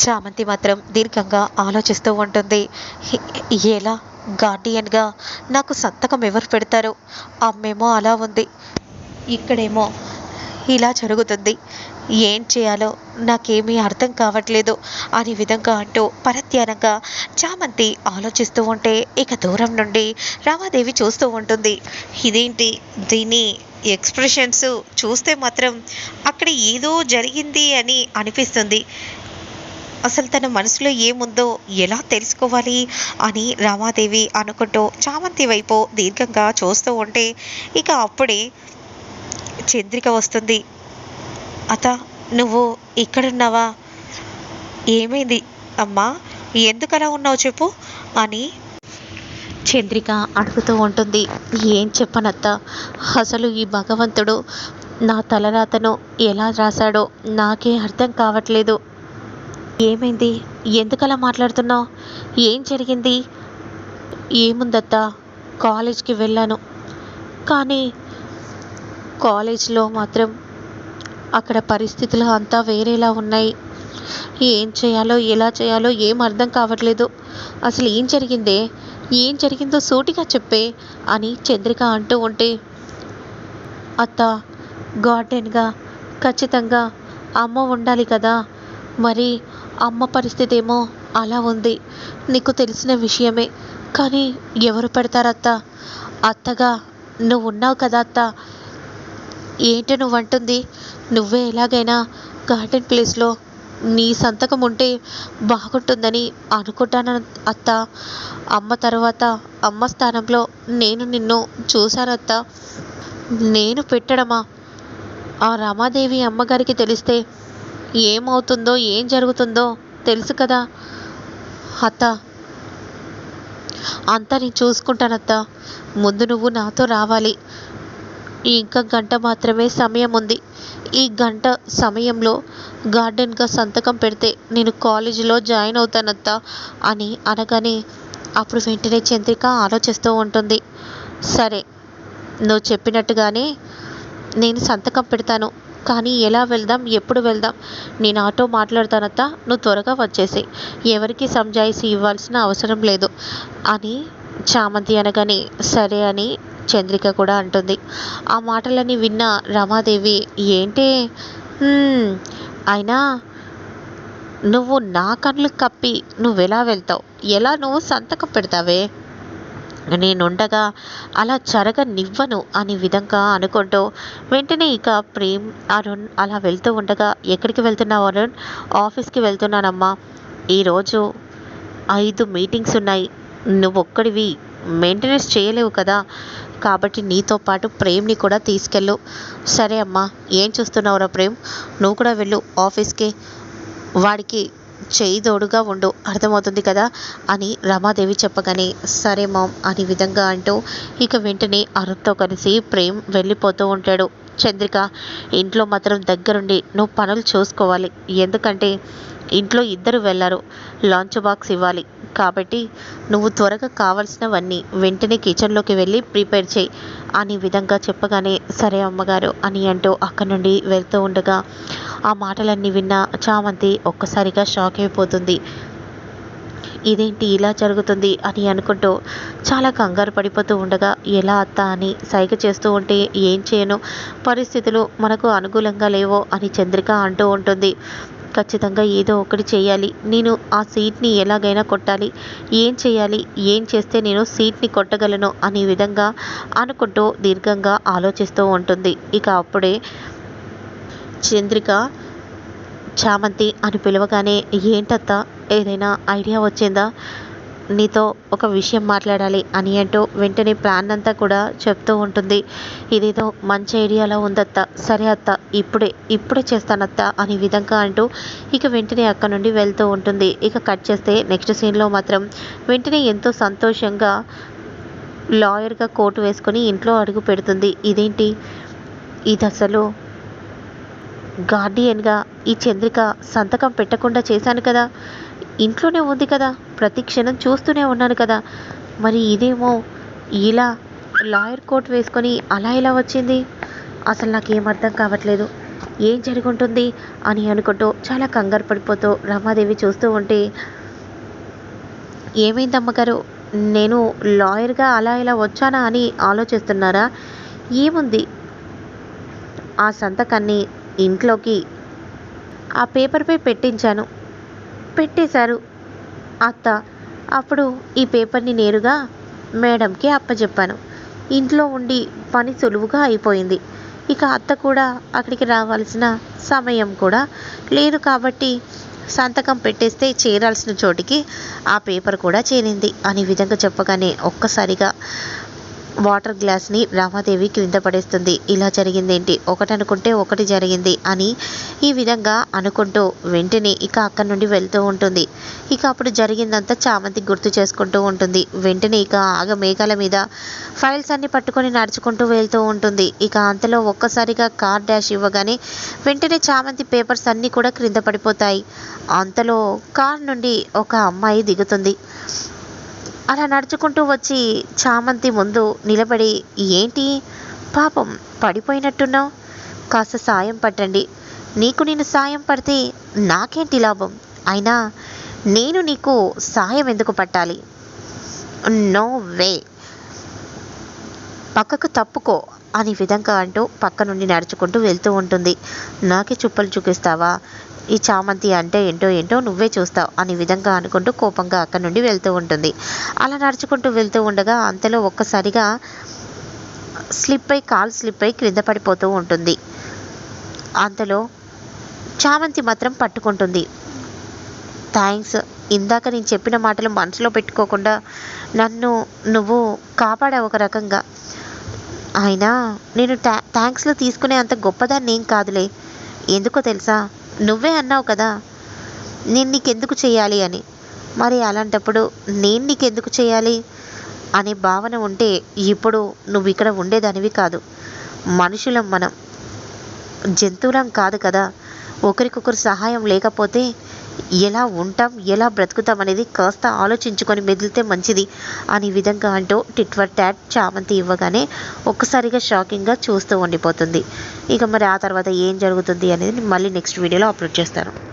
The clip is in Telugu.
చామంతి మాత్రం దీర్ఘంగా ఆలోచిస్తూ ఉంటుంది. ఎలా? గార్డియన్గా నాకు సంతకం ఎవరు పెడతారు? అమ్మేమో అలా ఉంది. ఇక్కడేమో ఇలా జరుగుతుంది. ఏం చేయాలో నాకేమీ అర్థం కావట్లేదు అనే విధంగా అంటూ పరధ్యానంగా చామంతి ఆలోచిస్తూ ఉంటే ఇక దూరం నుండి రామాదేవి చూస్తూ ఉంటుంది. ఇదేంటి? దీని ఎక్స్ప్రెషన్స్ చూస్తే మాత్రం అక్కడ ఏదో జరిగింది అని అనిపిస్తుంది. అసలు తన మనసులో ఏముందో ఎలా తెలుసుకోవాలి అని రామాదేవి అనుకుంటూ చామంతి వైపు దీర్ఘంగా చూస్తూ ఉంటే ఇక అప్పుడే చంద్రిక వస్తుంది. అత నువ్వు ఇక్కడున్నావా? ఏమైంది? అమ్మా ఎందుకలా ఉన్నావు చెప్పు అని చంద్రిక అడుగుతూ ఉంటుంది. ఏం చెప్పనత్త? అసలు ఈ భగవంతుడు నా తలరాతను ఎలా రాశాడో నాకే అర్థం కావట్లేదు. ఏమైంది? ఎందుకలా మాట్లాడుతున్నావు? ఏం జరిగింది? ఏముందత్తా? కాలేజ్కి వెళ్ళాను. కానీ కాలేజ్లో మాత్రం అక్కడ పరిస్థితులు అంతా వేరేలా ఉన్నాయి. ఏం చేయాలో ఎలా చేయాలో ఏం అర్థం కావట్లేదు. అసలు ఏం జరిగిందే? ఏం జరిగిందో సూటిగా చెప్పే అని చంద్రిక అంటూ ఉంటే అత్త గార్డెన్గా ఖచ్చితంగా అమ్మ ఉండాలి కదా. మరి అమ్మ పరిస్థితి ఏమో అలా ఉంది. నీకు తెలిసిన విషయమే. కానీ ఎవరు పెడతారత్త? అత్తగా నువ్వు ఉన్నావు కదా అత్త? ఏంటి నువ్వు అంటుంది నువ్వే ఎలాగైనా గార్డెన్ ప్లేస్లో నీ సంతకం ఉంటే బాగుంటుందని అనుకుంటాను అత్త. అమ్మ తర్వాత అమ్మ స్థానంలో నేను నిన్ను చూశానత్త నేను పెట్టడమా? ఆ రమాదేవి అమ్మగారికి తెలిస్తే ఏమవుతుందో ఏం జరుగుతుందో తెలుసు కదా? అత్త అంతా నేను చూసుకుంటానత్త. ముందు నువ్వు నాతో రావాలి. ఇంకా గంట మాత్రమే సమయం ఉంది. ఈ గంట సమయంలో గార్డెన్గా సంతకం పెడితే నేను కాలేజీలో జాయిన్ అవుతానత్తా అని అనగానే అప్పుడు వెంటనే చంద్రిక ఆలోచిస్తూ ఉంటుంది. సరే నువ్వు చెప్పినట్టుగానే నేను సంతకం పెడతాను. కానీ ఎలా వెళ్దాం ఎప్పుడు వెళ్దాం? నేను ఆటో మాట్లాడతానత్తా నువ్వు త్వరగా వచ్చేసి ఎవరికి సంజాయిషి ఇవ్వాల్సిన అవసరం లేదు అని చామంతి అనగానే సరే అని చంద్రిక కూడా అంటుంది. ఆ మాటలని విన్న రమాదేవి ఏంటి? అయినా నువ్వు నా కళ్ళు కప్పి నువ్వెలా వెళ్తావు? ఎలా నువ్వు సంతకం పెడతావే? నేనుండగా అలా జరగనివ్వను అనే విధంగా అనుకుంటూ వెంటనే ఇక ప్రేమ్ అరుణ్ అలా వెళ్తూ ఉండగా ఎక్కడికి వెళ్తున్నావు అరుణ్? ఆఫీస్కి వెళ్తున్నానమ్మా. ఈరోజు ఐదు మీటింగ్స్ ఉన్నాయి. నువ్వు ఒక్కడివి మెయింటెనెన్స్ చేయలేవు కదా. కాబట్టి నీతో పాటు ప్రేమ్ని కూడా తీసుకెళ్ళు. సరే అమ్మా. ఏం చూస్తున్నావురా ప్రేమ్? నువ్వు కూడా వెళ్ళు. ఆఫీస్కి వాడికి చేయి తోడుగా ఉండు అర్థమవుతుంది కదా? అని రమాదేవి చెప్పగానే సరే మామ్ అనే విధంగా అంటూ ఇక వెంటనే అరుణ్తో కలిసి ప్రేమ్ వెళ్ళిపోతూ ఉంటాడు. చంద్రిక ఇంట్లో మాత్రం దగ్గరుండి నువ్వు పనులు చూసుకోవాలి. ఎందుకంటే ఇంట్లో ఇద్దరు వెళ్ళరు లాంచ్ బాక్స్ ఇవ్వాలి. కాబట్టి నువ్వు త్వరగా కావాల్సినవన్నీ వెంటనే కిచెన్లోకి వెళ్ళి ప్రిపేర్ చేయి అని విధంగా చెప్పగానే సరే అమ్మగారు అని అంటూ అక్కడి నుండి వెళ్తూ ఉండగా ఆ మాటలన్నీ విన్న చామంతి ఒక్కసారిగా షాక్ అయిపోతుంది. ఇదేంటి ఇలా జరుగుతుంది అని అనుకుంటూ చాలా కంగారు పడిపోతూ ఉండగా ఎలా అత్త అని సైగ చేస్తూ ఉంటే ఏం చేయను? పరిస్థితులు మనకు అనుకూలంగా లేవో అని చంద్రిక అంటూ ఉంటుంది. ఖచ్చితంగా ఏదో ఒకటి చేయాలి. నేను ఆ సీట్ని ఎలాగైనా కొట్టాలి. ఏం చేయాలి? ఏం చేస్తే నేను సీట్ని కొట్టగలను? అనే విధంగా అనుకుంటూ దీర్ఘంగా ఆలోచిస్తూ ఉంటుంది. ఇక అప్పుడే చంద్రిక చామంతి అని పిలవగానే ఏంటత్తా? ఏదైనా ఐడియా వచ్చిందా? నీతో ఒక విషయం మాట్లాడాలి అని అంటూ వెంటనే ప్లాన్ అంతా కూడా చెప్తూ ఉంటుంది. ఇదేదో మంచి ఐడియాలో ఉందత్త. సరే అత్త ఇప్పుడే ఇప్పుడే చేస్తానత్త అనే విధంగా అంటూ ఇక వెంటనే అక్కడ నుండి వెళ్తూ ఉంటుంది. ఇక కట్ చేస్తే నెక్స్ట్ సీన్లో మాత్రం వెంటనే ఎంతో సంతోషంగా లాయర్గా కోటు వేసుకొని ఇంట్లో అడుగు పెడుతుంది. ఇదేంటి? ఇది అసలు గార్డియన్గా ఈ చంద్రిక సంతకం పెట్టకుండా చేశాను కదా. ఇంట్లోనే ఉంది కదా. ప్రతి క్షణం చూస్తూనే ఉన్నాను కదా. మరి ఇదేమో ఇలా లాయర్ కోట్ వేసుకొని అలా ఇలా వచ్చింది? అసలు నాకు ఏం అర్థం కావట్లేదు. ఏం జరుగుంటుంది అని అనుకుంటూ చాలా కంగారు పడిపోతూ రమాదేవి చూస్తూ ఉంటే ఏమైంది అమ్మగారు నేను లాయర్గా అలా ఇలా వచ్చానా అని ఆలోచిస్తున్నారా? ఏముంది? ఆ సంతకాన్ని ఇంట్లోకి ఆ పేపర్పై పెట్టించాను. పెట్టేశారు. అత్త అప్పుడు ఈ పేపర్ని నేరుగా మేడంకి అప్పచెప్పాను ఇంట్లో ఉండి పని సులువుగా అయిపోయింది. ఇక అత్త కూడా అక్కడికి రావాల్సిన సమయం కూడా లేదు కాబట్టి సంతకం పెట్టేస్తే చేరాల్సిన చోటికి ఆ పేపర్ కూడా చేరింది అనే విధంగా చెప్పగానే ఒక్కసారిగా వాటర్ గ్లాస్ని రామాదేవి క్రింద పడేస్తుంది. ఇలా జరిగిందేంటి? ఒకటి అనుకుంటే ఒకటి జరిగింది అని ఈ విధంగా అనుకుంటూ వెంటనే ఇక అక్కడి నుండి వెళ్తూ ఉంటుంది. ఇక అప్పుడు జరిగిందంతా చామంతి గుర్తు చేసుకుంటూ ఉంటుంది. వెంటనే ఇక ఆగ మేఘాల మీద ఫైల్స్ అన్ని పట్టుకొని నడుచుకుంటూ వెళ్తూ ఉంటుంది. ఇక అంతలో ఒక్కసారిగా కార్ డాష్ ఇవ్వగానే వెంటనే చామంతి పేపర్స్ అన్నీ కూడా క్రింద పడిపోతాయి. అంతలో కార్ నుండి ఒక అమ్మాయి దిగుతుంది. అలా నడుచుకుంటూ వచ్చి చామంతి ముందు నిలబడి ఏంటి? పాపం పడిపోయినట్టున్నావు? కాస్త సాయం పట్టండి. నీకు నేను సాయం పడితే నాకేంటి లాభం? అయినా నేను నీకు సాయం ఎందుకు పట్టాలి? No way. పక్కకు తప్పుకో అనే విధంగా అంటూ పక్క నుండి నడుచుకుంటూ వెళ్తూ ఉంటుంది. నాకే చుప్పలు చూపిస్తావా? ఈ చామంతి అంటే ఏంటో ఏంటో నువ్వే చూస్తావు అనే విధంగా అనుకుంటూ కోపంగా అక్కడి నుండి వెళ్తూ ఉంటుంది. అలా నడుచుకుంటూ వెళ్తూ ఉండగా అంతలో ఒక్కసారిగా స్లిప్ అయి కాలు స్లిప్ అయి క్రింద పడిపోతూ ఉంటుంది. అంతలో చామంతి మాత్రం పట్టుకుంటుంది. థ్యాంక్స్. ఇందాక నేను చెప్పిన మాటలు మనసులో పెట్టుకోకుండా నన్ను నువ్వు కాపాడావు ఒక రకంగా. అయినా నేను థ్యాంక్స్లో తీసుకునే అంత గొప్పదాన్ని ఏం కాదులే. ఎందుకో తెలుసా? నువ్వే అన్నావు కదా నేను నీకెందుకు చేయాలి అని. మరి అలాంటప్పుడు నేను నీకెందుకు చేయాలి అనే భావన ఉంటే ఇప్పుడు నువ్వు ఇక్కడ ఉండేదానివి కాదు. మనుషులం మనం. జంతువులం కాదు కదా. ఒకరికొకరు సహాయం లేకపోతే ఎలా ఉంటాం ఎలా బ్రతుకుతాం అనేది కాస్త ఆలోచించుకొని మెదిలితే మంచిది అనే విధంగా అంటూ టిట్వర్ ట్యాట్ చామంతి ఇవ్వగానే ఒక్కసారిగా షాకింగ్గా చూస్తూ ఉండిపోతుంది. ఇక మరి ఆ తర్వాత ఏం జరుగుతుంది అనేది మళ్ళీ నెక్స్ట్ వీడియోలో అప్లోడ్ చేస్తాను.